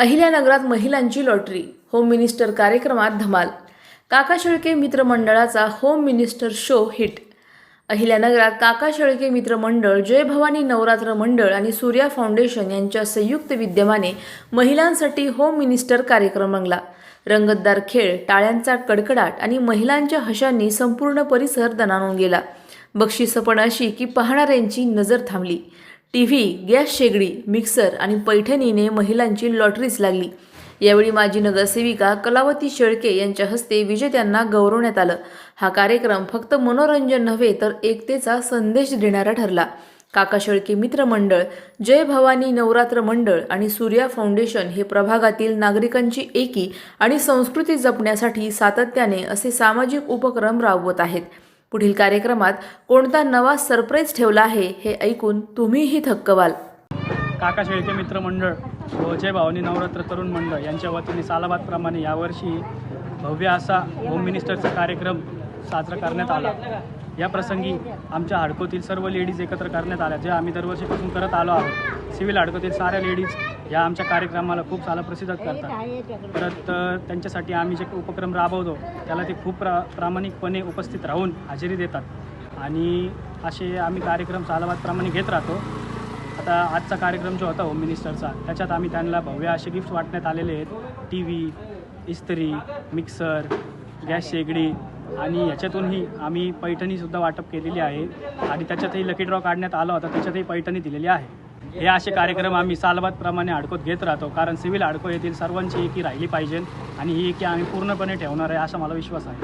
अहिल्यानगरात महिलांची lottery home minister कार्यक्रमात धमाल. काका शेळके मित्रमंडळाचा होम मिनिस्टर शो हिट. अहिल्यानगरात काका शेळके मित्रमंडळ जय भवानी नवरात्र मंडळ आणि सूर्या फाउंडेशन यांच्या संयुक्त विद्यमाने महिलांसाठी होम मिनिस्टर कार्यक्रम रंगला. रंगतदार खेळ टाळ्यांचा कडकडाट आणि महिलांच्या हशांनी संपूर्ण परिसर दणाणून गेला. बक्षिसं पण अशी की पाहणाऱ्यांची नजर थांबली. टी व्ही गॅस शेगडी मिक्सर आणि पैठणीने महिलांची लॉटरीच लागली. यावेळी माजी नगरसेविका कलावती शेळके यांच्या हस्ते विजेत्यांना गौरवण्यात आलं. हा कार्यक्रम फक्त मनोरंजन नव्हे तर एकतेचा संदेश देणारा ठरला. काका शेळके मित्र मंडळ जय भवानी नवरात्र मंडळ आणि सूर्या फाउंडेशन हे प्रभागातील नागरिकांची एकी आणि संस्कृती जपण्यासाठी सातत्याने असे सामाजिक उपक्रम राबवत आहेत. पुढील कार्यक्रमात कोणता नवा सरप्राईज ठेवला आहे हे ऐकून तुम्हीही थक्क व्हाल काका शेळके मित्र मंडळ व जय भावनी नवरात्र तरुण मंडळ यांच्या वतीने सालाबादप्रमाणे यावर्षी भव्य असा होम मिनिस्टरचा कार्यक्रम साजरा करण्यात आला. या प्रसंगी आमच्या हाडकोतील सर्व लेडीज एकत्र करण्यात आल्या जे आम्ही दरवर्षीपासून करत आलो आहोत. सिव्हिल अडकवतील. साऱ्या लेडीज या आमच्या कार्यक्रमाला खूप साला प्रसिद्ध करतात. परत त्यांच्यासाठी आम्ही जे उपक्रम राबवतो त्याला ते खूप प्रा प्रामाणिकपणे उपस्थित राहून हजेरी देतात. आणि असे आम्ही कार्यक्रम सालाबादप्रमाणे घेत राहतो. आता आजचा कार्यक्रम जो होता होम मिनिस्टरचा त्याच्यात आम्ही त्यांना भव्य असे गिफ्ट वाटण्यात आलेले आहेत. टी व्ही इस्त्री मिक्सर गॅस शेगडी आणि याच्यातूनही आम्ही पैठणीसुद्धा वाटप केलेली आहे. आणि त्याच्यातही लकी ड्रॉ काढण्यात आला होता त्याच्यातही पैठणी दिलेली आहे. हे असे कार्यक्रम आम्ही सालबादप्रमाणे अडकत घेत राहतो कारण सिव्हिल अडको येथील सर्वांची एकी राहिली पाहिजे आणि ही एकी आम्ही पूर्णपणे ठेवणार आहे असा मला विश्वास आहे.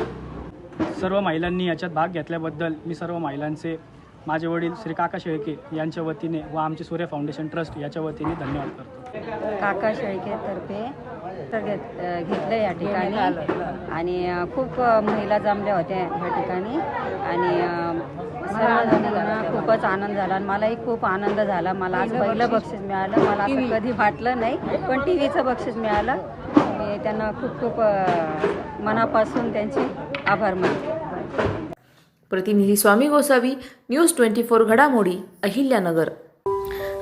सर्व महिलांनी याच्यात भाग घेतल्याबद्दल मी सर्व महिलांचे माझे वडील श्री काका शेळके यांच्या वतीने व आमचे सूर्य फाउंडेशन ट्रस्ट याच्या वतीने धन्यवाद करतो. काका शेळकेतर्फे घेतलं या ठिकाणी. आणि खूप महिला जमल्या होत्या ह्या ठिकाणी. आणि खूपच आनंद झाला. आणि मलाही खूप आनंद झाला. मला आज पहिलं बक्षीस मिळालं. मला असं कधी वाटलं नाही पण टी व्हीचं बक्षीस मिळालं. मी त्यांना खूप खूप मनापासून त्यांचे आभार मानते. प्रतिनिधी Swami Gosavi news twenty four घडामोडी अहिल्यानगर.